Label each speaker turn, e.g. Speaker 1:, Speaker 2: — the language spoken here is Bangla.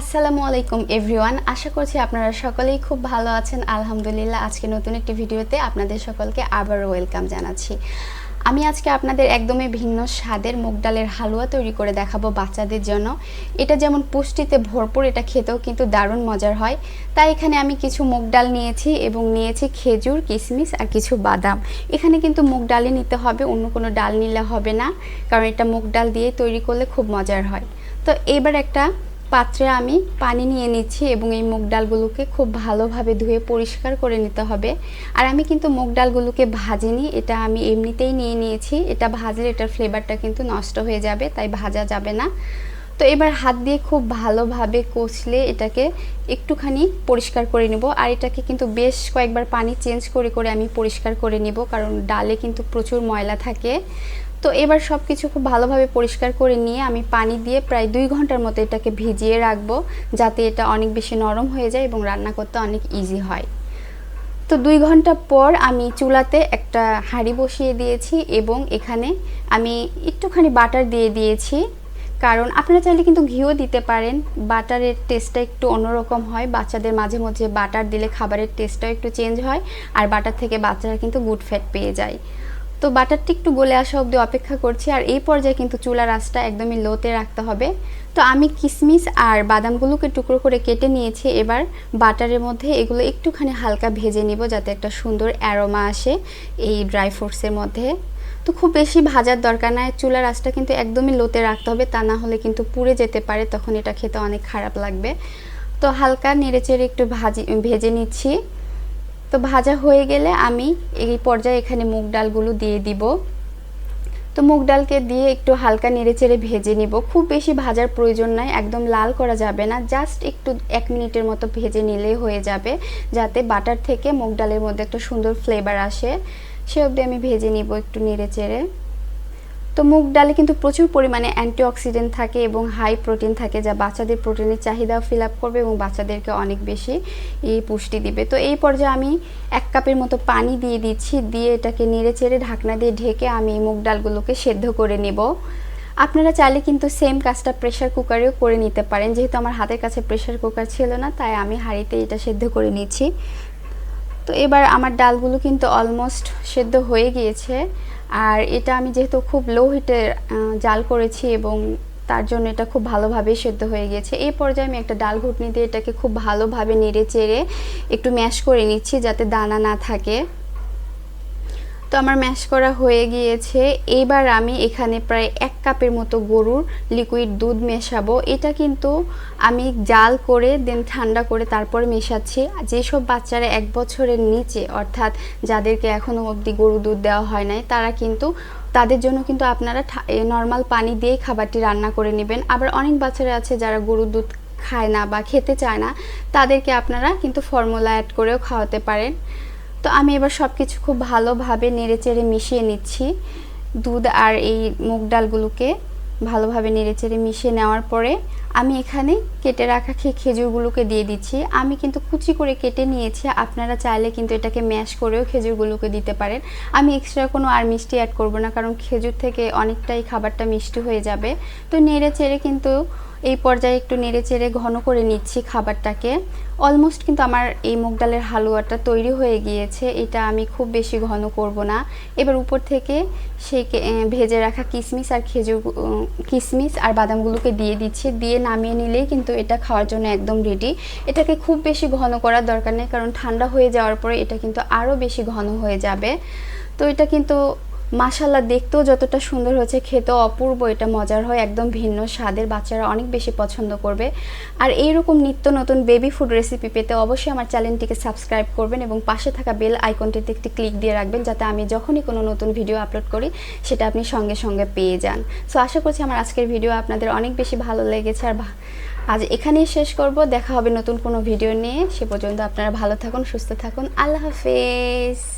Speaker 1: আসসালামু আলাইকুম এভরিওয়ান আশা করছি আপনারা সকলেই খুব ভালো আছেন। আলহামদুলিল্লাহ, আজকে নতুন একটি ভিডিওতে আপনাদের সকলকে আবার ওয়েলকাম জানাচ্ছি। আমি আজকে আপনাদের একদমই ভিন্ন স্বাদের মুগ ডালের হালুয়া তৈরি করে দেখাবো বাচ্চাদের জন্য। এটা যেমন পুষ্টিতে ভরপুর, এটা খেতেও কিন্তু দারুণ মজার হয়। তাই এখানে আমি কিছু মুগ ডাল নিয়েছি এবং নিয়েছি খেজুর কিশমিশ আর কিছু বাদাম। এখানে কিন্তু মুগ ডালই নিতে হবে, অন্য কোনো ডাল নিলে হবে না, কারণ এটা মুগ ডাল দিয়ে তৈরি করলে খুব মজার হয়। তো এবার একটা পাত্রে আমি পানি নিয়ে নিচ্ছি এবং এই মুগ ডালগুলোকে খুব ভালোভাবে ধুয়ে পরিষ্কার করে নিতে হবে। আর আমি কিন্তু মুগ ডালগুলোকে ভাজিনি, এটা আমি এমনিতেই নিয়ে নিয়েছি। এটা ভাজলে এটার ফ্লেভারটা কিন্তু নষ্ট হয়ে যাবে, তাই ভাজা যাবে না। তো এবার হাত দিয়ে খুব ভালোভাবে কষলে এটাকে একটুখানি পরিষ্কার করে নেব। আর এটাকে কিন্তু বেশ কয়েকবার পানি চেঞ্জ করে করে আমি পরিষ্কার করে নিব, কারণ ডালে কিন্তু প্রচুর ময়লা থাকে। তো এবার সব কিছু খুব ভালোভাবে পরিষ্কার করে নিয়ে আমি পানি দিয়ে প্রায় দুই ঘণ্টার মতো এটাকে ভিজিয়ে রাখব, যাতে এটা অনেক বেশি নরম হয়ে যায় এবং রান্না করতে অনেক ইজি হয়। তো দুই ঘণ্টা পর আমি চুলাতে একটা হাঁড়ি বসিয়ে দিয়েছি এবং এখানে আমি একটুখানি বাটার দিয়ে দিয়েছি। কারণ আপনারা চাইলে কিন্তু ঘিও দিতে পারেন, বাটারের টেস্টটা একটু অন্যরকম হয়। বাচ্চাদের মাঝে মধ্যে বাটার দিলে খাবারের টেস্টটাও একটু চেঞ্জ হয়, আর বাটার থেকে বাচ্চারা কিন্তু গুড ফ্যাট পেয়ে যায়। তো বাটারটি একটু গলে আসা অবধি অপেক্ষা করছি, আর এই পর্যায়ে কিন্তু চুলার আঁচটা একদমই লোতে রাখতে হবে। তো আমি কিশমিশ আর বাদামগুলোকে টুকরো করে কেটে নিয়েছি, এবার বাটারের মধ্যে এগুলো একটুখানি হালকা ভেজে নিব যাতে একটা সুন্দর অ্যারোমা আসে এই ড্রাই ফ্রুটসের মধ্যে। তো খুব বেশি ভাজার দরকার নাই, চুলার আঁচটা কিন্তু একদমই লোতে রাখতে হবে, তা না হলে কিন্তু পুড়ে যেতে পারে, তখন এটা খেতে অনেক খারাপ লাগবে। তো হালকা নেড়েচেড়ে একটু ভাজি, ভেজে নিচ্ছি। তো ভাজা হয়ে গেলে আমি এই পর্যায়ে এখানে মুগ ডালগুলো দিয়ে দিব। তো মুগ ডালকে দিয়ে একটু হালকা নেড়েচেড়ে ভেজে নিব। খুব বেশি ভাজার প্রয়োজন নাই, একদম লাল করা যাবে না। জাস্ট একটু এক মিনিটের মতো ভেজে নিলেই হয়ে যাবে, যাতে বাটার থেকে মুগ ডালের মধ্যে একটা সুন্দর ফ্লেভার আসে। সে অবধি আমি ভেজে নিব একটু নেড়েচেড়ে। তো মুগ ডালে কিন্তু প্রচুর পরিমাণে অ্যান্টিঅক্সিডেন্ট থাকে এবং হাই প্রোটিন থাকে যা বাচ্চাদের প্রোটিনের চাহিদাও ফিল আপ করবে এবং বাচ্চাদেরকে অনেক বেশি এই পুষ্টি দিবে। তো এই পর্যায়ে আমি এক কাপের মতো পানি দিয়ে দিচ্ছি, দিয়ে এটাকে নেড়ে চেড়ে ঢাকনা দিয়ে ঢেকে আমি মুগ ডালগুলোকে সেদ্ধ করে নেব। আপনারা চাইলে কিন্তু সেম কাজটা প্রেশার কুকারেও করে নিতে পারেন। যেহেতু আমার হাতের কাছে প্রেশার কুকার ছিল না, তাই আমি হাঁড়িতে এটা সেদ্ধ করে নিচ্ছি। তো এবার আমার ডালগুলো কিন্তু অলমোস্ট সেদ্ধ হয়ে গিয়েছে। আর এটা আমি যেহেতু খুব লো হিটে জাল করেছি এবং তার জন্য এটা খুব ভালোভাবে সেদ্ধ হয়ে গেছে এই পর্যায়ে আমি একটা ডাল ঘুটনি দিয়ে এটাকে খুব ভালোভাবে নেড়ে চেড়ে একটু ম্যাশ করে নিচ্ছি যাতে দানা না থাকে। তো আমার ম্যাশ করা হয়ে গিয়েছে। এবার আমি এখানে প্রায় এক কাপের মতো গরুর লিকুইড দুধ মেশাবো। এটা কিন্তু আমি জাল করে দেন ঠান্ডা করে তারপর মেশাচ্ছি। যেসব বাচ্চারা এক বছরের নিচে, অর্থাৎ যাদেরকে এখনও অবধি গরু দুধ দেওয়া হয় নাই, তারা কিন্তু, তাদের জন্য কিন্তু আপনারা নর্মাল পানি দিয়েই খাবারটি রান্না করে নেবেন। আবার অনেক বাচ্চারা আছে যারা গরুর দুধ খায় না বা খেতে চায় না, তাদেরকে আপনারা কিন্তু ফর্মুলা অ্যাড করেও খাওয়াতে পারেন। তো আমি এবার সব কিছু খুব ভালোভাবে নেড়েচেড়ে মিশিয়ে নিচ্ছি। দুধ আর এই মুগ ডালগুলোকে ভালোভাবে নেড়েচেড়ে মিশিয়ে নেওয়ার পরে আমি এখানে কেটে রাখা খেয়ে খেজুরগুলোকে দিয়ে দিচ্ছি। আমি কিন্তু কুচি করে কেটে নিয়েছি। আপনারা চাইলে কিন্তু এটাকে ম্যাশ করেও খেজুরগুলোকে দিতে পারেন। আমি এক্সট্রা কোনো আর মিষ্টি অ্যাড করব না, কারণ খেজুর থেকে অনেকটাই খাবারটা মিষ্টি হয়ে যাবে। তো নেড়ে চেড়ে কিন্তু এই পর্যায়ে একটু নেড়ে চেড়ে ঘন করে নিচ্ছি খাবারটাকে। অলমোস্ট কিন্তু আমার এই মুগ ডালের হালুয়াটা তৈরি হয়ে গিয়েছে, এটা আমি খুব বেশি ঘন করব না। এবার উপর থেকে সেই ভেজে রাখা কিশমিশ আর খেজুর কিশমিশ আর বাদামগুলোকে দিয়ে দিচ্ছি। দিয়ে নামিয়ে নিলেই কিন্তু এটা খাওয়ার জন্য একদম রেডি এটাকে খুব বেশি ঘন করার দরকার নেই, কারণ ঠান্ডা হয়ে যাওয়ার পরে এটা কিন্তু আরও বেশি ঘন হয়ে যাবে। তো এটা কিন্তু মাসাল্লা দেখতেও যতটা সুন্দর হয়েছে, খেতেও অপূর্ব, এটা মজার হয়, একদম ভিন্ন স্বাদের, বাচ্চারা অনেক বেশি পছন্দ করবে। আর এইরকম নিত্য নতুন বেবি ফুড রেসিপি পেতে অবশ্যই আমার চ্যানেলটিকে সাবস্ক্রাইব করবেন এবং পাশে থাকা বেল আইকনটিতে একটি ক্লিক দিয়ে রাখবেন, যাতে আমি যখনই কোনো নতুন ভিডিও আপলোড করি, সেটা আপনি সঙ্গে সঙ্গে পেয়ে যান। সো আশা করছি আমার আজকের ভিডিও আপনাদের অনেক বেশি ভালো লেগেছে, আর আজ এখানেই শেষ করব, দেখা হবে নতুন কোনো ভিডিও নিয়ে, সে পর্যন্ত আপনারা ভালো থাকুন, সুস্থ থাকুন, আল্লাহ হাফেজ!